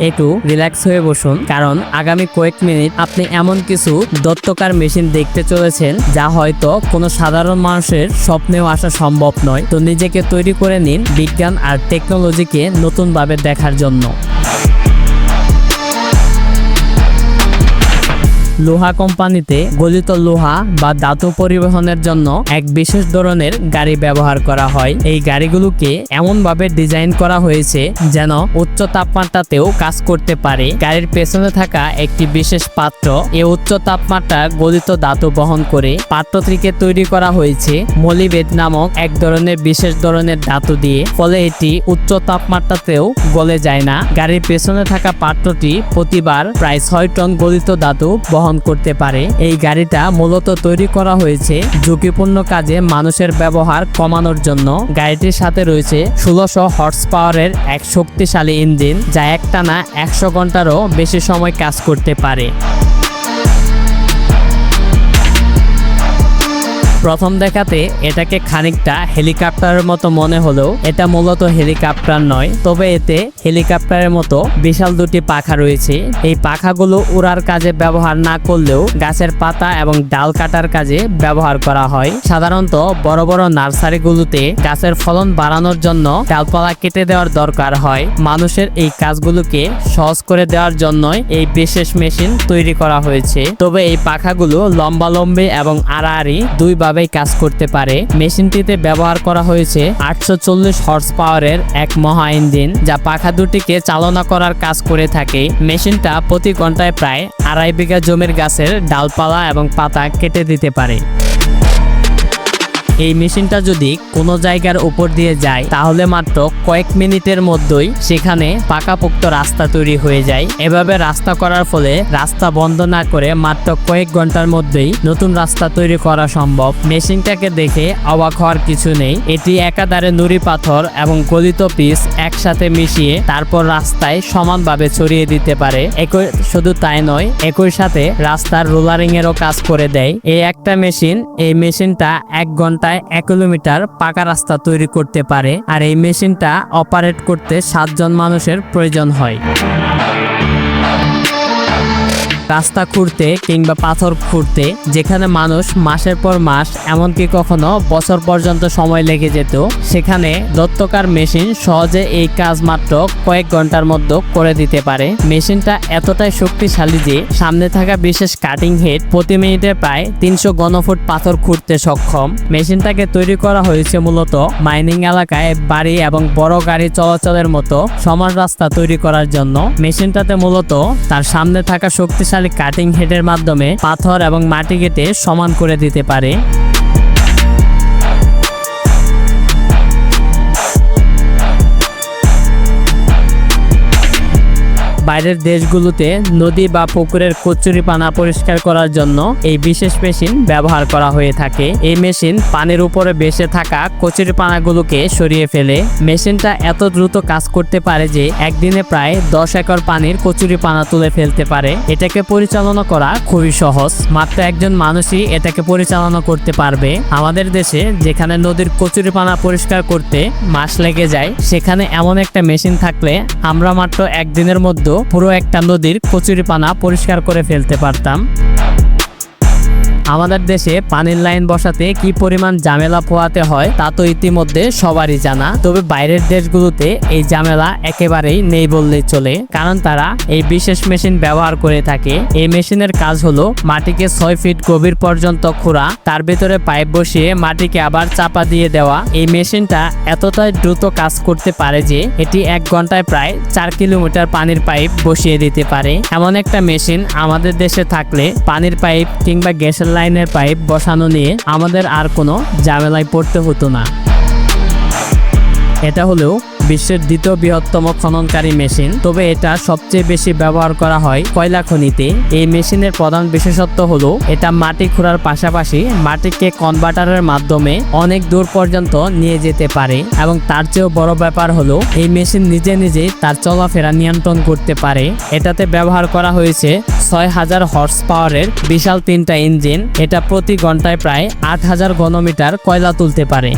একটু রিল্যাক্স হয়ে বসুন। কারণ আগামী কয়েক মিনিট আপনি এমন কিছু দত্তকার মেশিন দেখতে চলেছেন, যা হয়তো কোনো সাধারণ মানুষের স্বপ্নেও আসা সম্ভব নয়। তো নিজেকে তৈরি করে নিন বিজ্ঞান আর টেকনোলজিকে নতুনভাবে দেখার জন্য। লোহা কোম্পানিতে গলিত লোহা বা ধাতু পরিবহনের জন্য এক বিশেষ ধরনের গাড়ি ব্যবহার করা হয়। এই গাড়িগুলোকে এমনভাবে ডিজাইন করা হয়েছে যেন উচ্চ তাপমাত্রাতেও কাজ করতে পারে। গাড়ির পেছনে থাকা একটি বিশেষ পাত্র এই উচ্চ তাপমাত্রা গলিত ধাতু বহন করে পাত্রটিকে তৈরি করা হয়েছে। মলিবেদ নামক এক ধরনের বিশেষ ধরনের ধাতু দিয়ে, ফলে এটি উচ্চ তাপমাত্রাতেও গলে যায় না। গাড়ির পেছনে থাকা পাত্রটি প্রতিবার প্রায় ছয় টন গলিত ধাতু বহন করতে পারে। এই গাড়িটা মূলত তৈরি করা হয়েছে ঝুঁকিপূর্ণ কাজে মানুষের ব্যবহার কমানোর জন্য। গাড়িটির সাথে রয়েছে ষোলোশো হর্স পাওয়ারের এক শক্তিশালী ইঞ্জিন, যা একটানা একশো ঘন্টারও বেশি সময় কাজ করতে পারে। প্রথম দেখাতে এটাকে খানিকটা হেলিকপ্টারের মতো মনে হলেও এটা মূলত হেলিকপ্টার নয়। তবে এতে হেলিকপ্টারের মতো বিশাল দুটি পাখা রয়েছে। এই পাখাগুলো উড়ার কাজে ব্যবহার না করলেও গাছের পাতা এবং ডাল কাটার কাজে ব্যবহার করা হয়। সাধারণত বড় বড় নার্সারিগুলোতে গাছের ফলন বাড়ানোর জন্য ডালপালা কেটে দেওয়ার দরকার হয়। মানুষের এই কাজগুলোকে সহজ করে দেওয়ার জন্যই এই বিশেষ মেশিন তৈরি করা হয়েছে। তবে এই পাখাগুলো লম্বালম্বি এবং আড়াআড়ি দুইভাবেই কাজ করতে পারে, মেশিনটিতে ব্যবহার করা হয়েছে আটশো চল্লিশ হর্স পাওয়ারের এক মহা ইঞ্জিন যা পাখা দুটিকে চালনা করার কাজ করে থাকে। মেশিনটা প্রতি ঘন্টায় প্রায় আড়াই বিঘা জমির গাছের ডালপালা এবং পাতা কেটে দিতে পারে। এই মেশিনটা যদি কোনো জায়গার উপর দিয়ে যায়, তাহলে মাত্র কয়েক মিনিটের মধ্যেই সেখানে পাকাপোক্ত রাস্তা তৈরি হয়ে যায়। এভাবে রাস্তা করার ফলে রাস্তা বন্ধ না করে মাত্র কয়েক ঘণ্টার মধ্যেই নতুন রাস্তা তৈরি করা সম্ভব। মেশিনটাকে দেখে অবাক হওয়ার কিছু নেই। এটি একাধারে নুড়ি পাথর এবং গলিত পিস একসাথে মিশিয়ে তারপর রাস্তায় সমানভাবে ছড়িয়ে দিতে পারে। একই শুধু তাই নয়, একই সাথে রাস্তার রোলারিং এরও কাজ করে দেয়। এই একটা মেশিন এই মেশিনটা এক ঘন্টায় এক কিলোমিটার পাকা রাস্তা তৈরি করতে পারে আর এই মেশিনটা অপারেট করতে সাতজন মানুষের প্রয়োজন হয়। রাস্তা খুঁড়তে কিংবা পাথর খুঁড়তে, যেখানে মানুষ মাসের পর মাস, এমনকি কখনো বছর পর্যন্ত সময় লেগে যেত, সেখানে দত্তকার মেশিন সহজে এই কাজ মাত্র কয়েক ঘণ্টার মধ্যে করে দিতে পারে। মেশিনটা এতটাই শক্তিশালী যে, সামনে থাকা বিশেষ কাটিং হেড প্রতি মিনিটে প্রায় তিনশো ঘনফুট পাথর খুঁড়তে সক্ষম। মেশিনটাকে তৈরি করা হয়েছে মূলত মাইনিং এলাকায় বাড়ি এবং বড় গাড়ি চলাচলের মতো সমান রাস্তা তৈরি করার জন্য। মেশিনটাতে মূলত তার সামনে থাকা শক্তিশালী কাটিং হেডের মাধ্যমে পাথর এবং মাটি কেটে সমান করে দিতে পারে। বাইরের দেশগুলোতে নদী বা পুকুরের কচুরি পানা পরিষ্কার করার জন্য এই বিশেষ মেশিন ব্যবহার করা হয়ে থাকে। এই মেশিন পানির উপরে বেসে থাকা কচুরি পানাগুলোকে সরিয়ে ফেলে। মেশিনটা এত দ্রুত কাজ করতে পারে যে একদিনে প্রায় দশ একর পানির কচুরি পানা তুলে ফেলতে পারে। এটাকে পরিচালনা করা খুবই সহজ। মাত্র একজন মানুষই এটাকে পরিচালনা করতে পারবে। আমাদের দেশে যেখানে নদীর কচুরি পানা পরিষ্কার করতে মাস লেগে যায়, সেখানে এমন একটা মেশিন থাকলে আমরা মাত্র একদিনের মধ্যে পুরো একটা নদীর কচুরিপানা পরিষ্কার করে ফেলতে পারতাম। আমাদের দেশে পানির লাইন বসাতে কি পরিমাণ ঝামেলা পোহাতে হয় তা তো ইতিমধ্যে সবারই জানা। তবে বাইরের দেশগুলোতে এই ঝামেলা একেবারেই নেই বললেই চলে। কারণ তারা এই বিশেষ মেশিন ব্যবহার করে থাকে। এই মেশিনের কাজ হলো মাটিকে ছয় ফিট গভীর পর্যন্ত খোঁড়া, তার ভেতরে পাইপ বসিয়ে মাটিকে আবার চাপা দিয়ে দেওয়া। এই মেশিনটা এতটাই দ্রুত কাজ করতে পারে যে এটি এক ঘন্টায় প্রায় চার কিলোমিটার পানির পাইপ বসিয়ে দিতে পারে। এমন একটা মেশিন আমাদের দেশে থাকলে পানির পাইপ কিংবা গ্যাসের লাইনের পাইপ বসানো নিয়ে আমাদের আর কোনো ঝামেলায় পড়তে হতো না। এটা হলেও বিশ্বের দ্বিতীয় বৃহত্তম খননকারী মেশিন। তবে এটা সবচেয়ে বেশি ব্যবহার করা হয় কয়লা খনিতে। এই মেশিনের প্রধান বিশেষত্ব হলো, এটা মাটি খোঁড়ার পাশাপাশি মাটিকে কনভার্টারের মাধ্যমে অনেক দূর পর্যন্ত নিয়ে যেতে পারে এবং তার চেয়েও বড় ব্যাপার হলো, এই মেশিন নিজে নিজেই তার চলাফেরা নিয়ন্ত্রণ করতে পারে। এটাতে ব্যবহার করা হয়েছে ছয় হাজার হর্স পাওয়ারের বিশাল তিনটা ইঞ্জিন। এটা প্রতি ঘন্টায় প্রায় আট হাজার ঘনমিটার কয়লা তুলতে পারে।